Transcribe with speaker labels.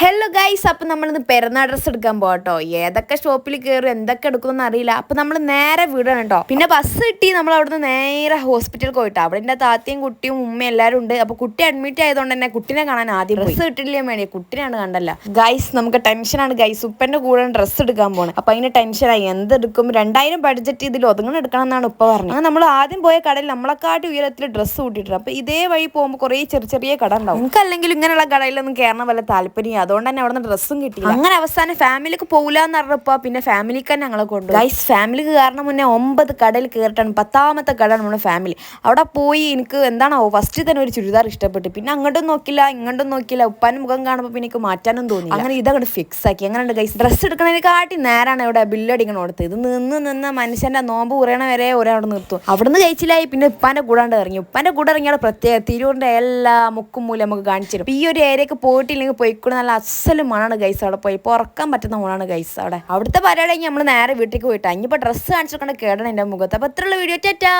Speaker 1: Hello guys അപ്പം നമ്മളിന്ന് പെരുന്നാൾ ഡ്രസ്സ് എടുക്കാൻ പോകട്ടോ ഏതൊക്കെ ഷോപ്പിൽ കയറും എന്തൊക്കെ എടുക്കുമെന്ന് അറിയില്ല. അപ്പം നമ്മൾ നേരെ വീടാണ് കേട്ടോ പിന്നെ ബസ് കിട്ടി നമ്മൾ അവിടുന്ന് നേരെ ഹോസ്പിറ്റലിൽ പോയിട്ടോ. അവിടെ എന്റെ താത്തയും കുട്ടിയും ഉമ്മയും എല്ലാവരും ഉണ്ട്. അപ്പോൾ കുട്ടി അഡ്മിറ്റ് ആയതുകൊണ്ട് തന്നെ കുട്ടിനെ കാണാൻ ആദ്യം ഡ്രസ്സ് കിട്ടില്ല വേണേ കുട്ടിനെയാണ് കണ്ടല്ല. ഗൈസ് നമുക്ക് ടെൻഷനാണ് ഗൈസ് ഉപ്പന്റെ കൂടെ ഡ്രസ്സ് എടുക്കാൻ പോകണം അപ്പം അതിന് ടെൻഷനായി എന്തെടുക്കും രണ്ടായിരം ബഡ്ജറ്റ് ഇതിൽ ഒതുങ്ങണം എടുക്കണം എന്നാണ് ഉപ്പ പറഞ്ഞത്. അങ്ങനെ നമ്മൾ ആദ്യം പോയ കടയിൽ നമ്മളെക്കാട്ടി ഉയരത്തിൽ ഡ്രസ്സ് കൂട്ടിയിട്ടുണ്ട്. അപ്പോൾ ഇതേ വഴി പോകുമ്പോൾ കുറേ ചെറിയ ചെറിയ കട ഉണ്ടാവും. അല്ലെങ്കിൽ ഇങ്ങനെയുള്ള കടയിലൊന്നും കയറണം വല്ല താല്പര്യം അതുകൊണ്ട് തന്നെ അവിടെ ഡ്രസ്സും കിട്ടിയില്ല. അങ്ങനെ അവസാനം ഫാമിലിക്ക് പോകില്ല എന്ന് പറഞ്ഞപ്പോ പിന്നെ ഫാമിലിക്ക് തന്നെ ഞങ്ങളെ കൊണ്ടു ഗൈസ് ഫാമിലിക്ക് കാരണം മുന്നേ ഒമ്പത് കടയിൽ കയറിട്ടാണ് പത്താമത്തെ കട നമ്മുടെ ഫാമിലി. അവിടെ പോയി എനിക്ക് എന്താണോ ഫസ്റ്റ് തന്നെ ഒരു ചുരിദാർ ഇഷ്ടപ്പെട്ടു. പിന്നെ അങ്ങോട്ടും നോക്കില്ല ഇങ്ങോട്ടും നോക്കില്ല. ഉപ്പാനും മുഖം കാണുമ്പോൾ പിന്നെ എനിക്ക് മാറ്റാനും തോന്നി അങ്ങനെ ഇതങ്ങോട്ട് ഫിക്സ് ആക്കി. അങ്ങനെ ഗൈസ് ഡ്രസ്സ് എടുക്കണതിനെക്കാട്ടി നേരാണ് ഇവിടെ ബില്ലടിക്കണം കൊടുത്ത്. ഇത് നിന്ന് നിന്ന് മനുഷ്യന്റെ നോമ്പ് കുറയണ വരെ ഒരേ അവിടെ നിർത്തും. അവിടുന്ന് കഴിച്ചില്ലായി പിന്നെ ഉപ്പാന്റെ കൂടാണ്ട് ഇറങ്ങി. ഉപ്പാന്റെ കൂടെ ഇറങ്ങിയാണ് പ്രത്യേക തിരൂരിന്റെ എല്ലാ മുക്കും മൂലം നമുക്ക് കാണിച്ചു തരും. ഈ ഒരു ഏരിയക്ക് പോയിട്ടില്ലെങ്കിൽ പോയിക്കൂടെ നല്ല അസൽ മണാണ് ഗൈസ് അവിടെ പോയി. ഉറക്കാൻ പറ്റുന്ന മണാണ് ഗൈസ് അവിടെ. അവിടുത്തെ പരിപാടി നമ്മൾ നേരെ വീട്ടിലേക്ക് പോയിട്ടാണ് ഇനിയിപ്പോൾ ഡ്രസ്സ് കാണിച്ചിട്ട് കേടണം എന്റെ മുഖത്ത്. അപ്പോൾ ഇത്രയുള്ള വീഡിയോ ടാറ്റാ.